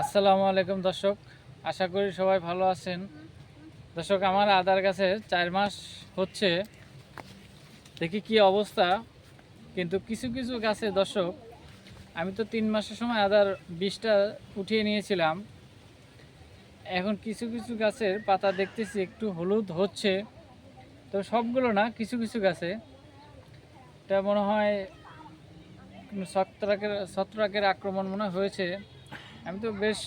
আসসালামু আলাইকুম দর্শক, আশা করি সবাই ভালো আছেন। দর্শক, আমার আদার গাছে চার মাস হচ্ছে, দেখি কি অবস্থা। কিন্তু কিছু কিছু গাছে দর্শক, আমি তো তিন মাসের সময় আদার বিষটা উঠিয়ে নিয়েছিলাম। এখন কিছু কিছু গাছের পাতা দেখতেছি, একটু হলুদ হচ্ছে। তো সবগুলো না কিছু কিছু গাছে, এটা মনে হয়, ছত্রাকের ছত্রাকের আক্রমণ মনে হয়েছে। আমি তো বেশ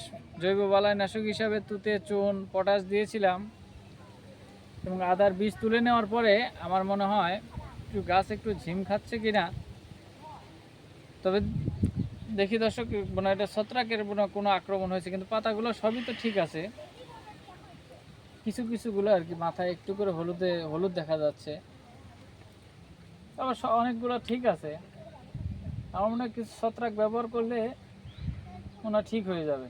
জৈব বালাই নাশক হিসাবে তুতে, চুন, পটাশ দিয়েছিলাম এবং আদার বীজ তুলে নেওয়ার পরে আমার মনে হয় একটু গাছ একটু ঝিম খাচ্ছে কিনা। তবে দেখি দর্শক মানে এটা ছত্রাকের কোনো আক্রমণ হয়েছে, কিন্তু পাতাগুলো সবই তো ঠিক আছে। কিছু কিছুগুলো আর কি মাথায় একটু করে হলুদে, হলুদ দেখা যাচ্ছে। আবার অনেকগুলো ঠিক আছে। আমার মনে হয় কিছু ছত্রাক ব্যবহার করলে হয় ঠিক হয়ে যাবে।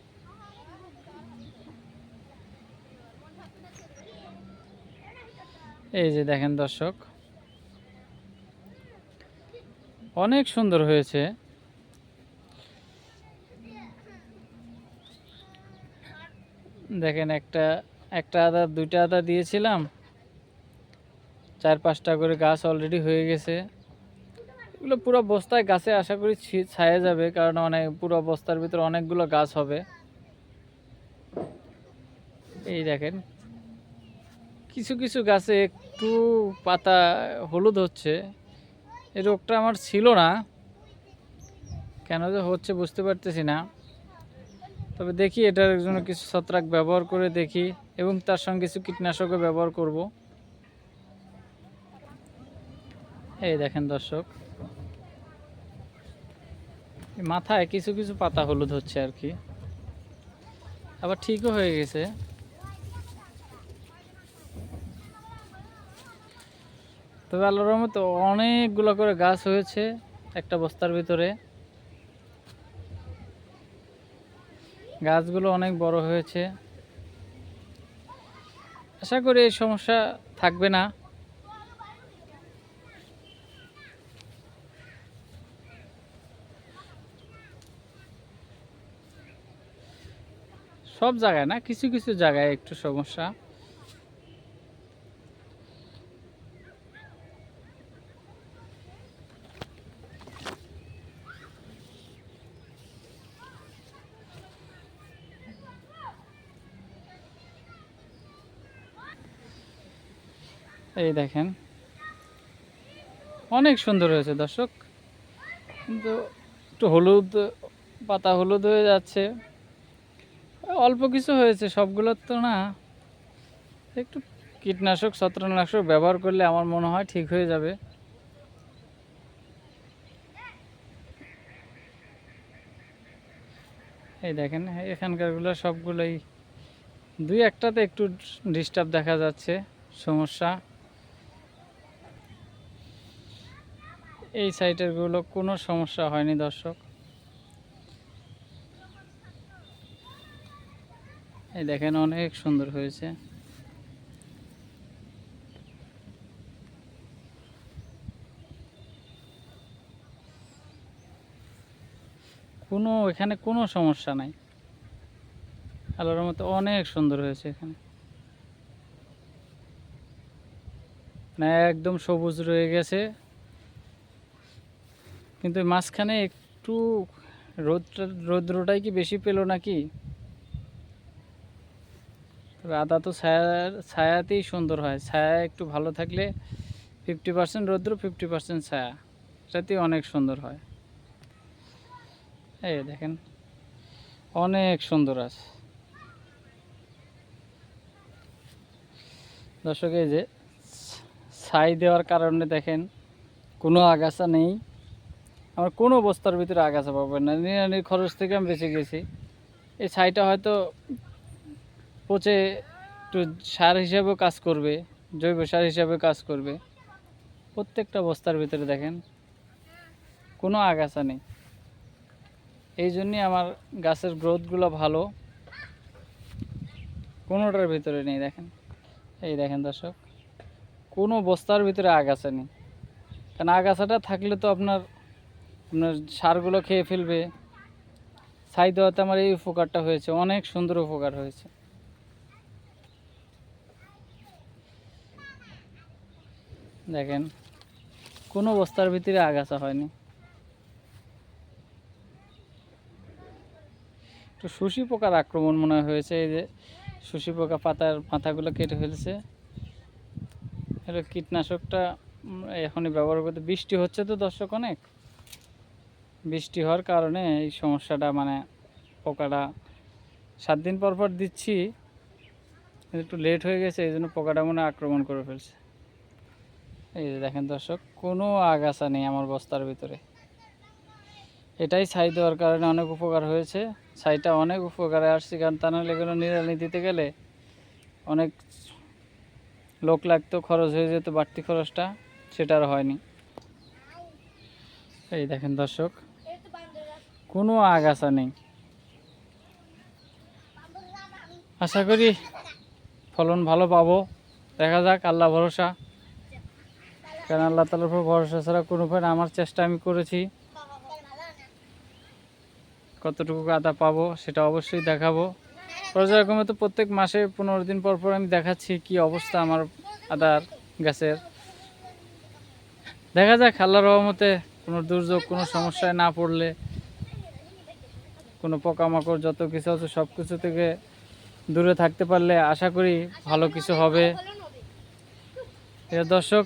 এই যে দেখেন দর্শক, অনেক সুন্দর হয়েছে। দেখেন একটা একটা আদা, দুইটা আদা দিয়েছিলাম। চার পাঁচটা করে গাছ অলরেডি হয়ে গেছে। এগুলো পুরো বস্তায় গাছে আশা করি ছায়া যাবে, কারণ অনেক পুরো বস্তার ভিতরে অনেকগুলো গাছ হবে। এই দেখেন, কিছু কিছু গাছে একটু পাতা হলুদ হচ্ছে। এই রোগটা আমার ছিল না, কেন যে হচ্ছে বুঝতে পারতেছি না। তবে দেখি এটার জন্য কিছু ছত্রাক ব্যবহার করে দেখি, এবং তার সঙ্গে কিছু কীটনাশকও ব্যবহার করব। এই দেখেন দর্শক। মাথায় কিছু কিছু পাতা হলুদ হচ্ছে আর কি। আবার ঠিকও হয়ে গেছে। তবে আল্লাহর রহমতে অনেকগুলো করে গাছ হয়েছে একটা বস্তার ভিতরে। গাছগুলো অনেক বড় হয়েছে। আশা করি এই সমস্যা থাকবে না। সব জায়গায় না? কিছু কিছু জায়গায় একটু সমস্যা। এই দেখেন। অনেক সুন্দর হয়েছে দর্শক। কিন্তু একটু হলুদ, পাতা হলুদ হয়ে যাচ্ছে। অল্প কিছু হয়েছে, সবগুলোর তো না। একটু কীটনাশক ছত্রনাশক ব্যবহার করলে আমার মনে হয় ঠিক হয়ে যাবে। এই দেখেন, এখানকারগুলো সবগুলোই। দুই একটাতে একটু ডিস্টার্ব দেখা যাচ্ছে, সমস্যা। এই সাইটেরগুলো কোনো সমস্যা হয়নি, দর্শক। এই দেখেন অনেক সুন্দর হয়েছে। কোনো, এখানে কোনো সমস্যা নাই। আলোর মতো অনেক সুন্দর হয়েছে এখানে। মানে একদম সবুজ রয়ে গেছে। কিন্তু মাঝখানে একটু রোদটা রৌদ্রটাই কি বেশি পেল নাকি? আদা তো ছায়ার ছায়াতেই সুন্দর হয়। ছায়া একটু ভালো থাকলে ফিফটি পার্সেন্ট রৌদ্র ফিফটি পার্সেন্ট ছায়া। এটাতেই অনেক সুন্দর হয়। এই দেখেন, অনেক সুন্দর আছে। দর্শক, এই যে ছাই দেওয়ার কারণে দেখেন, কোনো আগাছা নেই। আমার কোনো বস্তার ভিতরে আগাছা পাবেন না। নিরানির খরচ থেকে আমি বেঁচে গেছি। এই ছাইটা হয়তো পচে একটু সার হিসাবেও কাজ করবে, জৈব সার হিসাবে কাজ করবে। প্রত্যেকটা বস্তার ভিতরে দেখেন, কোনো আগাছা নেই। এই জন্যই আমার গাছের গ্রোথগুলো ভালো। কোনোটার ভিতরে নেই, দেখেন। এই দেখেন দর্শক, কোনো বস্তার ভিতরে আগাছা নেই। কারণ আগাছাটা থাকলে তো আপনার আপনার সারগুলো খেয়ে ফেলবে। ছাই দেওয়াতে আমার এই উপকারটা হয়েছে, অনেক সুন্দর উপকার হয়েছে। দেখেন, কোনো বস্তার ভিতরে আগাছা হয়নি। একটু শুষি পোকার আক্রমণ মনে হয়েছে, এই যে শুষি পোকা পাতার মাথাগুলো কেটে ফেলছে। হলো কীটনাশকটা এখনই ব্যবহার করতে বৃষ্টি হচ্ছে তো দর্শক অনেক। বৃষ্টি হওয়ার কারণে এই সমস্যাটা মানে পোকাটা সাত দিন পর পর দিচ্ছি একটু লেট হয়ে গেছে, এই জন্য পোকাটা মনে আক্রমণ করে ফেলছে। এই যে দেখেন দর্শক, কোনো আগাছা নেই আমার বস্তার ভিতরে। এটাই ছাই দেওয়ার কারণে অনেক উপকার হয়েছে। ছাইটা অনেক উপকারে আসছে, কারণ তা নাহলে এগুলো নিড়ানি দিতে গেলে অনেক লোক লাগতো, খরচ হয়ে যেত, বাড়তি খরচটা, সেটা আর হয়নি। এই দেখেন দর্শক, কোনো আগাছা নেই। আশা করি ফলন ভালো পাবো। দেখা যাক, আল্লাহ ভরসা। কারণ আল্লাহ তালার উপর ভরসা ছাড়া কোনো উপায় আমার চেষ্টা আমি করেছি। কতটুকু আদা পাবো সেটা অবশ্যই দেখাবো। পর্যায়ক্রমে তো প্রত্যেক মাসে পনেরো দিন পর পর আমি দেখাচ্ছি কি অবস্থা আমার আদার গাছের। দেখা যাক, আল্লাহর রহমতে কোনো দুর্যোগ, কোনো সমস্যায় না পড়লে, কোনো পোকামাকড় যত কিছু আছে সব কিছু থেকে দূরে থাকতে পারলে আশা করি ভালো কিছু হবে। দর্শক